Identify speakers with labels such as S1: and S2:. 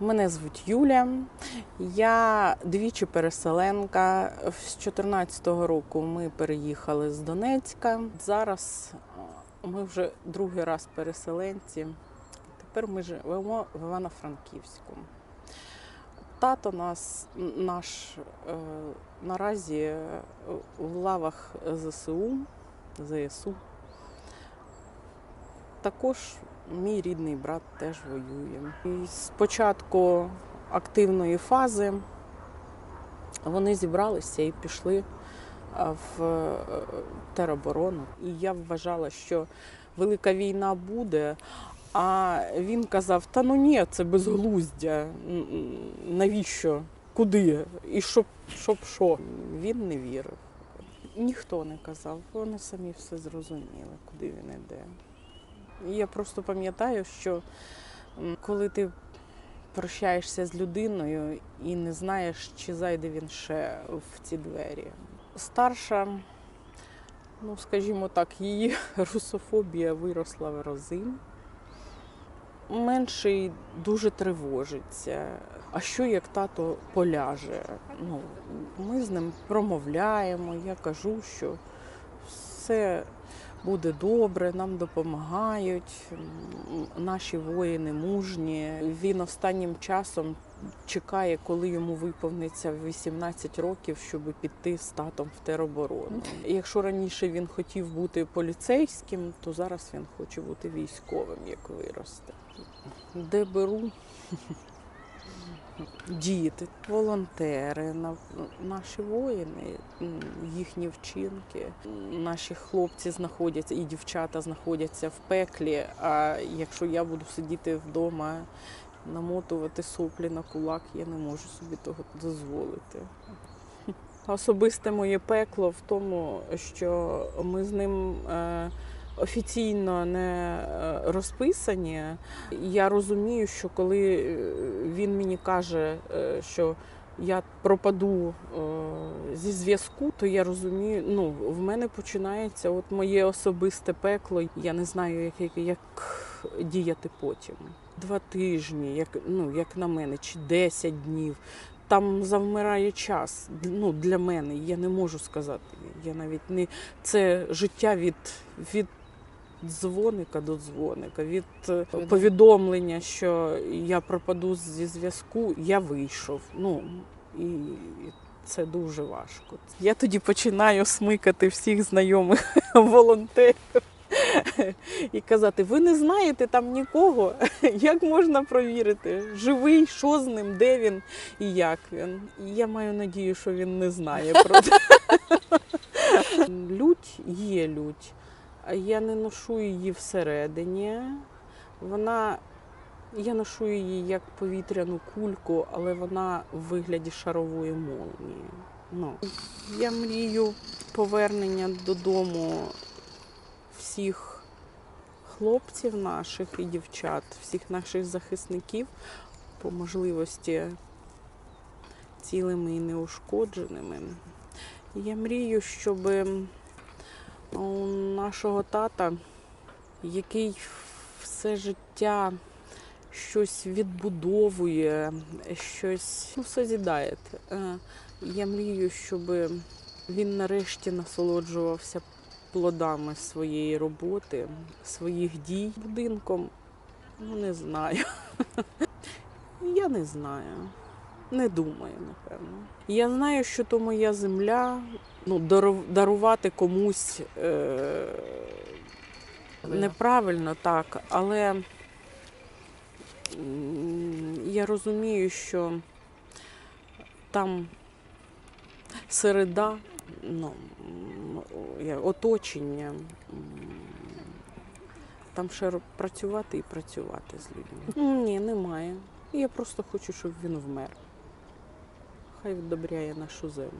S1: Мене звуть Юля. Я двічі переселенка. З 2014 року ми переїхали з Донецька. Зараз е, ми вже другий раз переселенці. Тепер ми живемо в Івано-Франківську. Тато нас наш е, наразі е, в лавах ЗСУ, ЗСУ. Також мій рідний брат теж воює. І з початку активної фази вони зібралися і пішли в е, тероборону. І я вважала, що велика війна буде. А він казав: та ну ні, це безглуздя. Навіщо? Куди? І щоб, щоб що? Він не вірив. Ніхто не казав, вони самі все зрозуміли, куди він іде. Я просто пам'ятаю, що коли ти прощаєшся з людиною і не знаєш, чи зайде він ще в ці двері. Старша, ну скажімо так, її русофобія виросла в рази. Менший дуже тривожиться. А що як тато поляже? Ну, ми з ним промовляємо, я кажу, що все буде добре, нам допомагають. Наші воїни мужні. Він останнім часом чекає, коли йому виповниться 18 років, щоб піти з татом в тероборону. Якщо раніше він хотів бути поліцейським, то зараз він хоче бути військовим, як виросте. Де беру діти, волонтери, наші воїни, їхні вчинки. Наші хлопці знаходяться і дівчата знаходяться в пеклі. А якщо я буду сидіти вдома, намотувати соплі на кулак, я не можу собі того дозволити. Особисте моє пекло в тому, що ми з ним е, офіційно не е, розписані. Я розумію, що коли е, він мені каже, е, що я пропаду зі зв'язку, то я розумію, ну в мене починається от моє особисте пекло. Я не знаю, як, як, як діяти потім. Два тижні, як ну як на мене, чи 10 днів. Там завмирає час. Ну для мене я не можу сказати. Я навіть не це життя від, від дзвоника до дзвоника, від е, повідомлення, що я пропаду зі зв'язку, я вийшов. Ну і це дуже важко. Я тоді починаю смикати всіх знайомих волонтерів. І казати, ви не знаєте там нікого, як можна провірити, живий, що з ним, де він і як він. І я маю надію, що він не знає про це. Лють є лють. Я не ношу її всередині. Вона, я ношу її як повітряну кульку, але вона в вигляді шарової молнії. Ну, я мрію повернення додому всіх хлопців наших і дівчат, всіх наших захисників по можливості цілими і неушкодженими. Я мрію, щоб у нашого тата, який все життя щось відбудовує, щось ну, созідає. Е, Я мрію, щоб він нарешті насолоджувався плодами своєї роботи, своїх дій будинком. Ну, не знаю. Я не знаю. Не думаю, напевно. Я знаю, що то моя земля. Ну, дарувати комусь е- неправильно так, але я розумію, що там середа, ну, оточення. Там ще працювати і працювати з людьми. Ні, немає. Я просто хочу, щоб він вмер. Хай вдобряє нашу землю.